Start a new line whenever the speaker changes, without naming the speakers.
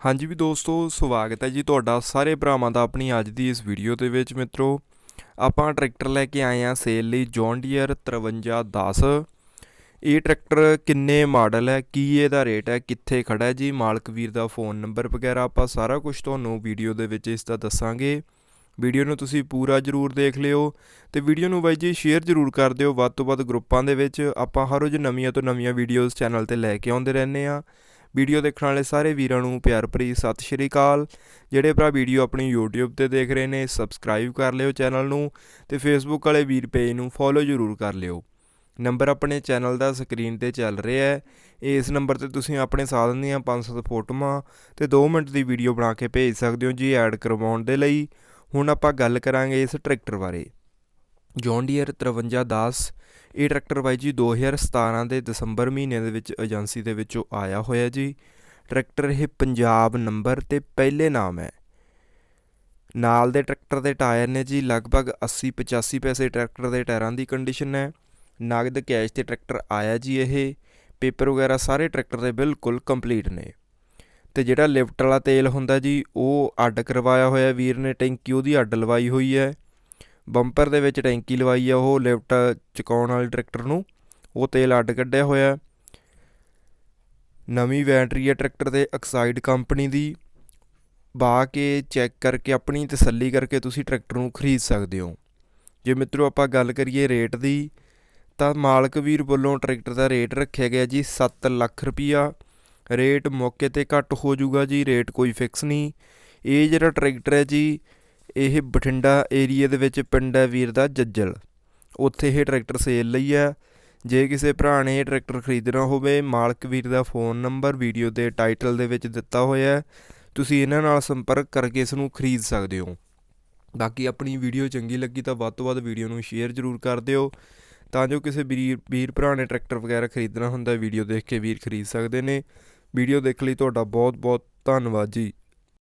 ਹਾਂਜੀ ਵੀ ਦੋਸਤੋ, ਸਵਾਗਤ ਹੈ ਜੀ ਤੁਹਾਡਾ ਸਾਰੇ ਭਰਾਵਾਂ ਦਾ ਆਪਣੀ ਅੱਜ ਦੀ ਇਸ ਵੀਡੀਓ ਦੇ ਵਿੱਚ। ਮਿੱਤਰੋ, ਆਪਾਂ ਟਰੈਕਟਰ ਲੈ ਕੇ ਆਏ ਆ ਸੇਲ ਲਈ ਜੌਨ ਡੀਅਰ 5310 ਇਹ ਟਰੈਕਟਰ ਕਿੰਨੇ ਮਾਡਲ ਹੈ, ਕੀ ਇਹਦਾ ਰੇਟ ਹੈ, ਕਿੱਥੇ ਖੜਾ ਹੈ ਜੀ? ਮਾਲਕ ਵੀਰ ਦਾ ਫੋਨ ਨੰਬਰ ਵਗੈਰਾ ਆਪਾਂ ਸਾਰਾ ਕੁਝ ਤੁਹਾਨੂੰ ਵੀਡੀਓ ਦੇ ਵਿੱਚ ਇਸ ਦਾ ਦੱਸਾਂਗੇ। ਵੀਡੀਓ ਨੂੰ ਤੁਸੀਂ ਪੂਰਾ ਜਰੂਰ ਦੇਖ ਲਿਓ ਤੇ ਵੀਡੀਓ ਨੂੰ ਬਾਈ ਜੀ ਸ਼ੇਅਰ ਜਰੂਰ ਕਰ ਦਿਓ। ਵੱਧ ਤੋਂ ਵੱਧ ਗਰੁੱਪਾਂ ਦੇ ਵਿੱਚ ਆਪਾਂ ਹਰ ਰੋਜ਼ ਨਵੀਆਂ ਤੋਂ ਨਵੀਆਂ ਵੀਡੀਓਜ਼ ਚੈਨਲ ਤੇ ਲੈ ਕੇ ਆਉਂਦੇ ਰਹਿੰਦੇ ਆ ਵੀਡੀਓ ਦੇਖਣ ਵਾਲੇ ਸਾਰੇ ਵੀਰਾਂ ਨੂੰ ਪਿਆਰ ਭਰੀ ਸਤਿ ਸ਼੍ਰੀ ਅਕਾਲ। ਜਿਹੜੇ ਭਰਾ ਵੀਡੀਓ ਆਪਣੀ YouTube ਤੇ ਦੇਖ ਰਹੇ ਨੇ ਸਬਸਕ੍ਰਾਈਬ ਕਰ ਲਿਓ ਚੈਨਲ ਨੂੰ ਤੇ Facebook ਵਾਲੇ ਵੀਰ ਪੇਜ ਨੂੰ ਫੋਲੋ ਜਰੂਰ ਕਰ ਲਿਓ। ਨੰਬਰ ਆਪਣੇ ਚੈਨਲ ਦਾ ਸਕਰੀਨ ਤੇ ਚੱਲ ਰਿਹਾ ਹੈ। ਇਸ ਨੰਬਰ ਤੇ ਤੁਸੀਂ ਆਪਣੇ ਸਾਧਨ ਦੀਆਂ 5-7 ਫੋਟੋਆਂ ਤੇ 2 ਮਿੰਟ ਦੀ ਵੀਡੀਓ ਬਣਾ ਕੇ ਭੇਜ ਸਕਦੇ ਹੋ ਜੀ, ਐਡ ਕਰਵਾਉਣ ਦੇ ਲਈ। ਹੁਣ ਆਪਾਂ ਗੱਲ ਕਰਾਂਗੇ ਇਸ ਟਰੈਕਟਰ ਬਾਰੇ। ਜੌਨ ਡੀਅਰ 5310 ਇਹ ਟਰੈਕਟਰ ਬਾਈ ਜੀ 2017 ਦੇ ਦਸੰਬਰ ਮਹੀਨੇ ਦੇ ਵਿੱਚ ਏਜੰਸੀ ਦੇ ਵਿੱਚੋਂ ਆਇਆ ਹੋਇਆ ਜੀ। ਟਰੈਕਟਰ ਇਹ ਪੰਜਾਬ ਨੰਬਰ ਤੇ ਪਹਿਲੇ ਨਾਮ ਹੈ। ਨਾਲ ਦੇ ਟਰੈਕਟਰ ਦੇ ਟਾਇਰ ਨੇ ਜੀ ਲਗਭਗ 80 85 ਪੈਸੇ ਟਰੈਕਟਰ ਦੇ ਟਾਇਰਾਂ ਦੀ ਕੰਡੀਸ਼ਨ ਹੈ। ਨਗਦ ਕੈਸ਼ ਤੇ ਟਰੈਕਟਰ ਆਇਆ ਜੀ ਇਹ। ਪੇਪਰ ਵਗੈਰਾ ਸਾਰੇ ਟਰੈਕਟਰ ਦੇ ਬਿਲਕੁਲ ਕੰਪਲੀਟ ਨੇ। ਤੇ ਜਿਹੜਾ ਲਿਫਟ ਵਾਲਾ ਤੇਲ ਹੁੰਦਾ ਜੀ, ਉਹ ਅੱਡ ਕਰਵਾਇਆ ਹੋਇਆ ਵੀਰ ਨੇ ਟੈਂਕੀ ਉਹਦੀ ਅੱਡ ਲਵਾਈ ਹੋਈ ਹੈ। ਬੰਪਰ ਦੇ ਵਿੱਚ ਟੈਂਕੀ ਲਵਾਈ ਆ ਉਹ, ਲਿਫਟ ਚੁਕਾਉਣ ਵਾਲੇ ਟਰੈਕਟਰ ਨੂੰ। ਉਹ ਤੇਲ ਅੱਡ ਕੱਢਿਆ ਹੋਇਆ। ਨਵੀਂ ਬੈਟਰੀ ਹੈ ਟਰੈਕਟਰ ਤੇ, ਐਕਸਾਈਡ ਕੰਪਨੀ ਦੀ। ਬਾ ਕੇ ਚੈੱਕ ਕਰਕੇ ਆਪਣੀ ਤਸੱਲੀ ਕਰਕੇ ਤੁਸੀਂ ਟਰੈਕਟਰ ਨੂੰ ਖਰੀਦ ਸਕਦੇ ਹੋ। ਜੇ ਮਿੱਤਰੋ ਆਪਾਂ ਗੱਲ ਕਰੀਏ ਰੇਟ ਦੀ, ਤਾਂ ਮਾਲਕ ਵੀਰ ਵੱਲੋਂ ਟਰੈਕਟਰ ਦਾ ਰੇਟ ਰੱਖਿਆ ਗਿਆ ਜੀ 7 ਲੱਖ ਰੁਪਈਆ। ਰੇਟ ਮੌਕੇ ਤੇ ਘੱਟ ਹੋ ਜਾਊਗਾ ਜੀ, ਰੇਟ ਕੋਈ ਫਿਕਸ ਨਹੀਂ। ਇਹ ਜਿਹੜਾ ਟਰੈਕਟਰ ਹੈ ਜੀ ਇਹ ਬਠਿੰਡਾ ਏਰੀਆ ਦੇ ਵਿੱਚ ਪਿੰਡ ਹੈ ਵੀਰ ਦਾ, ਜੱਜਲ। ਉੱਥੇ ਇਹ ਟਰੈਕਟਰ ਸੇਲ ਲਈ ਹੈ। ਜੇ ਕਿਸੇ ਭਰਾ ਨੇ ਇਹ ਟਰੈਕਟਰ ਖਰੀਦਣਾ ਹੋਵੇ, ਮਾਲਕ ਵੀਰ ਦਾ ਫੋਨ ਨੰਬਰ, ਵੀਡੀਓ ਦੇ ਟਾਈਟਲ ਦੇ ਵਿੱਚ ਦਿੱਤਾ ਹੋਇਆ ਹੈ। ਤੁਸੀਂ ਇਹਨਾਂ ਨਾਲ ਸੰਪਰਕ ਕਰਕੇ ਇਸ ਨੂੰ ਖਰੀਦ ਸਕਦੇ ਹੋ। ਬਾਕੀ ਆਪਣੀ ਵੀਡੀਓ ਚੰਗੀ ਲੱਗੀ ਤਾਂ ਵੱਧ ਤੋਂ ਵੱਧ ਵੀਡੀਓ ਨੂੰ ਸ਼ੇਅਰ ਜ਼ਰੂਰ ਕਰ ਦਿਓ। ਤਾਂ ਜੋ ਕਿਸੇ ਵੀਰ ਵੀਰ ਭਰਾ ਨੇ ਟਰੈਕਟਰ ਵਗੈਰਾ ਖਰੀਦਣਾ ਹੁੰਦਾ, ਵੀਡੀਓ ਦੇਖ ਕੇ ਵੀਰ ਖਰੀਦ ਸਕਦੇ ਨੇ। ਵੀਡੀਓ ਦੇਖ ਲਈ ਤੁਹਾਡਾ ਬਹੁਤ ਬਹੁਤ ਧੰਨਵਾਦ ਜੀ।